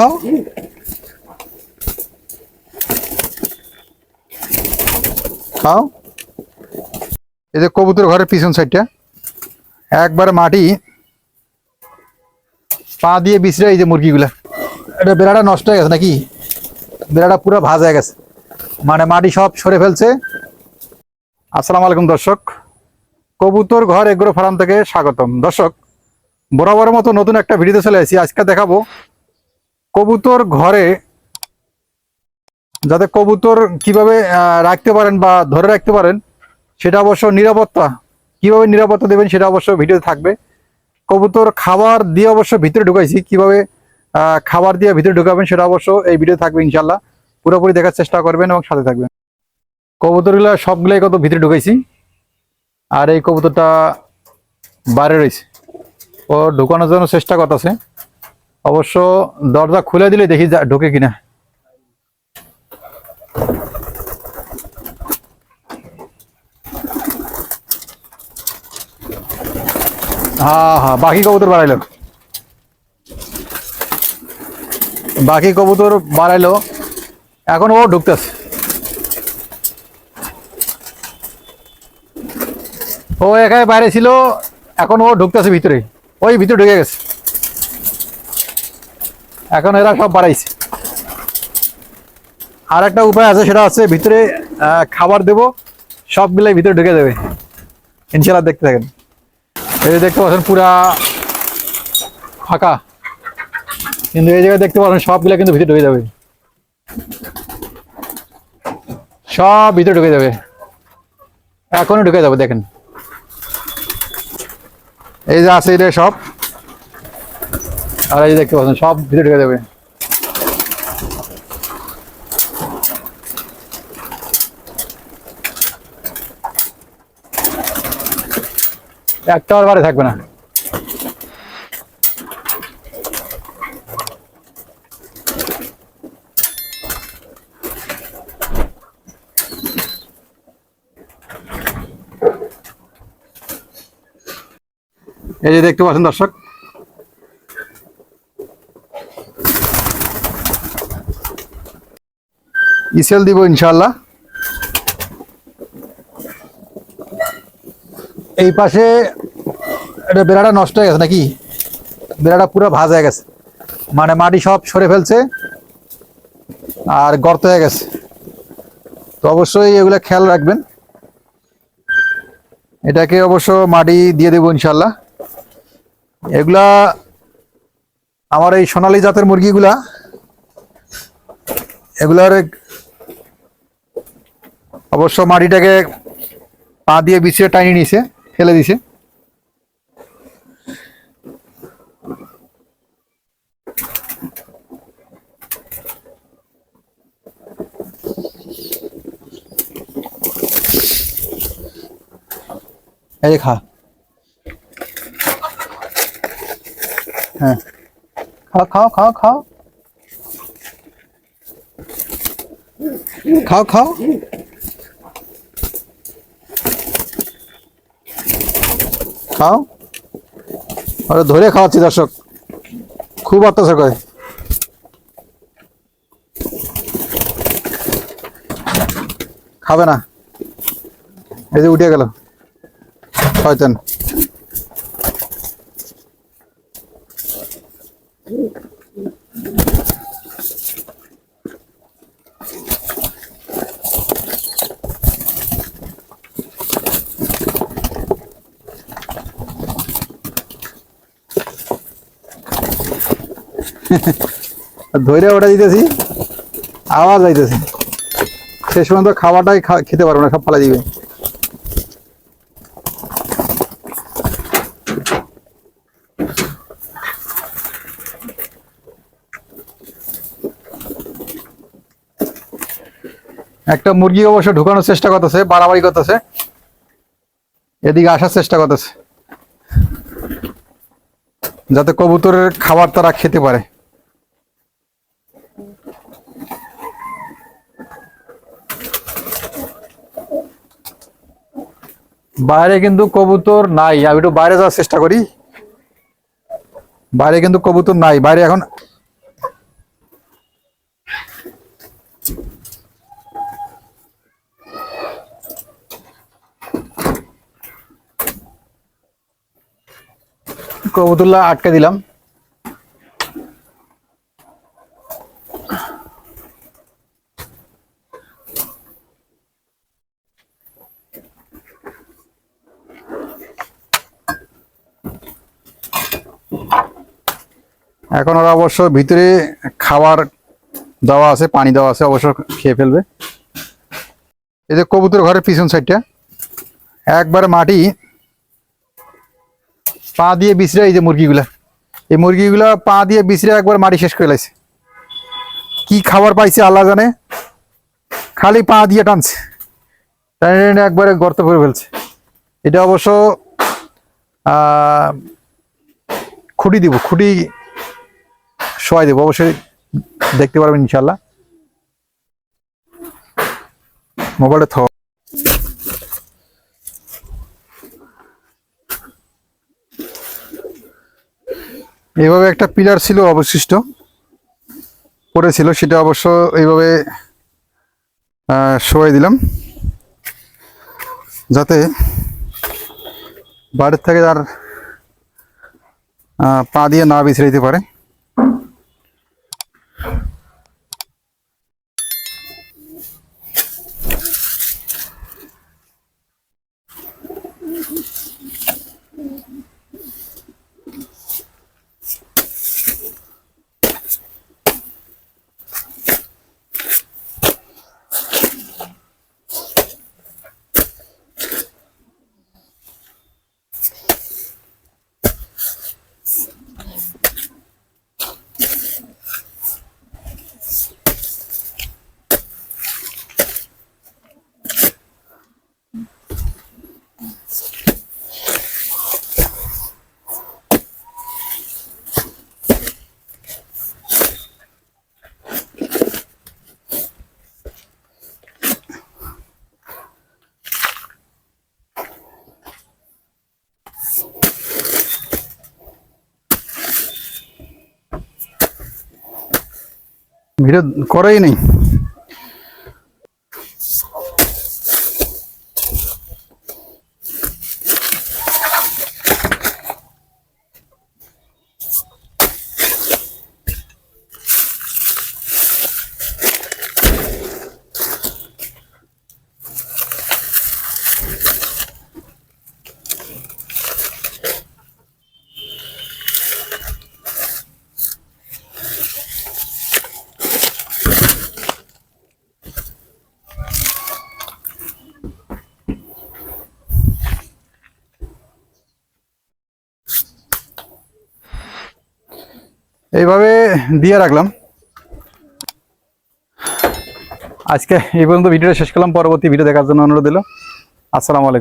খাও খাও এই যে কবুতর ঘরের পিছন সাইডটা। একবারে মাটি। পা দিয়ে বিছড়ে এই যে মুরগিগুলা। এটা বেড়াটা নষ্ট হয়ে গেছে নাকি? বেড়াটা পুরো ভাজ হয়ে গেছে। মানে মাটি সব সরে ফেলছে। আসসালামু আলাইকুম দর্শক। কবুতর ঘর এগ্রো ফার্ম থেকে স্বাগতম। দর্শক, বরাবরের মতো নতুন একটা ভিডিওতে চলে আসি আজকে দেখাবো কবুতর ঘরে, যাতে কবুতর কীভাবে রাখতে পারেন বা ধরে রাখতে পারেন, সেটা অবশ্য নিরাপত্তা, কীভাবে নিরাপত্তা দেবেন সেটা অবশ্য ভিডিওতে থাকবে। কবুতর খাবার দিয়ে অবশ্য ভিতরে ঢুকাইছি, কীভাবে খাবার দিয়ে ভিতরে ঢুকাবেন সেটা অবশ্য এই ভিডিও থাকবে ইনশাল্লাহ পুরোপুরি দেখার চেষ্টা করবেন এবং সাথে থাকবেন। কবুতরগুলো সবগুলাই কত ভিতরে ঢুকাইছি, আর এই কবুতরটা বাইরে রয়েছে। ও ঢুকানোর জন্য চেষ্টা করতেছে। অবশ্য দরজা খুলে দিলে দেখি ঢোকে কিনা। হ্যাঁ হ্যাঁ বাকি কবুতর বাড়াইলো। বাকি কবুতর বাড়াইলো। এখন ও ঢুকতেছে। ও একাই বাইরে ছিল, এখন ও ঢুকতেছে ভিতরে। ওই ভিতরে ঢুকে গেছে। এখন এরা সব বাড়াইছে। আর একটা উপায় আছে, সেটা হচ্ছে ভিতরে খাবার দেব, সবগুলাই ভিতরে ঢুকে দেবে। ইনশাল্লাহ দেখতে থাকেন। এই দেখতে পাচ্ছেন, পুরা ফাঁকা। কিন্তু এই জায়গায় দেখতে পাচ্ছেন সবগুলা কিন্তু ভিতরে ঢুকে যাবে। সব ভিতরে ঢুকে যাবে। এখনই ঢুকে যাবে, দেখেন। এই যে আছে এটা সব। আর এই দেখতে পাচ্ছেন, সব ভিতরে ঢুকে যাবে। একটা আর বাড়ি থাকবে না। এই যে দেখতে পাচ্ছেন দর্শক ইসেল দিব ইনশাল্লাহ এই পাশে এটা বেড়াটা নষ্ট হয়ে গেছে নাকি? বেড়াটা পুরো ভাজ হয়ে গেছে। মানে মাটি সব সরে ফেলছে আর গর্ত হয়ে গেছে। তো অবশ্যই এগুলা খেয়াল রাখবেন। এটাকে অবশ্য মাটি দিয়ে দেবো ইনশাল্লাহ এগুলা আমার এই সোনালী জাতের মুরগিগুলা, এগুলার অবশ্য মাটিটাকে পা দিয়ে বিছিয়ে টানিয়ে নিছে ফেলে দিছে এই খা। হ্যাঁ। খাও খাও খাও খাও। খাও খাও। খাও। আরে ধরে খাওয়াচ্ছি, দর্শক। খুব অত্যাচার করে। খাবে না। এই যে উঠে গেল। শয়তান। ধরে ওটা দিতেছি আওয়াজ আইতেছে শেষ পর্যন্ত খাওয়াটাই খেতে পারব না, সব ফালা দিবে। একটা মুরগি অবশ্য ঢুকানোর চেষ্টা করতেছে, বাড়াবাড়ি করতেছে। এদিকে আসার চেষ্টা করতেছে। যাতে কবুতরের খাবার তারা খেতে পারে। বাইরে কিন্তু কবুতর নাই। আমি একটু বাইরে যাওয়ার চেষ্টা করি। বাইরে কিন্তু কবুতর নাই। বাইরে এখন কবুতুরলা আটকে দিলাম। এখন ওরা অবশ্য ভিতরে খাবার দেওয়া আছে, পানি দেওয়া আছে, অবশ্য খেয়ে ফেলবে। এই যে কবুতর ঘরের পিছন সাইডটা, একবার মাটি পা দিয়ে বিছড়ে এই যে মুরগিগুলা। এই মুরগিগুলা পা দিয়ে বিছড়ে একবার মাটি শেষ করে লাইছে। কি খাবার পাইছে আল্লাহ জানে? খালি পা দিয়ে টানছে। টানে টানে একবারে গর্ত করে ফেলছে। এটা অবশ্য খুঁটি দিব, খুঁটি শোয়াই দেবো, অবশ্যই দেখতে পারবেন ইনশাল্লাহ মোবাইলটা থ। এইভাবে একটা পিলার ছিল অবশিষ্ট, পড়েছিল, সেটা অবশ্য এইভাবে শোয়াই দিলাম। যাতে বাড়ির থেকে আর পা দিয়ে না বিছড়ে দিতে পারে। Oof. ভিডিও করেই নেই। এইভাবে দিয়ে রাখলাম। আজকে এই পর্যন্ত ভিডিওটা শেষ করলাম। পরবর্তী ভিডিও দেখার জন্য অনুরোধ দিল আসসালামু আলাইকুম।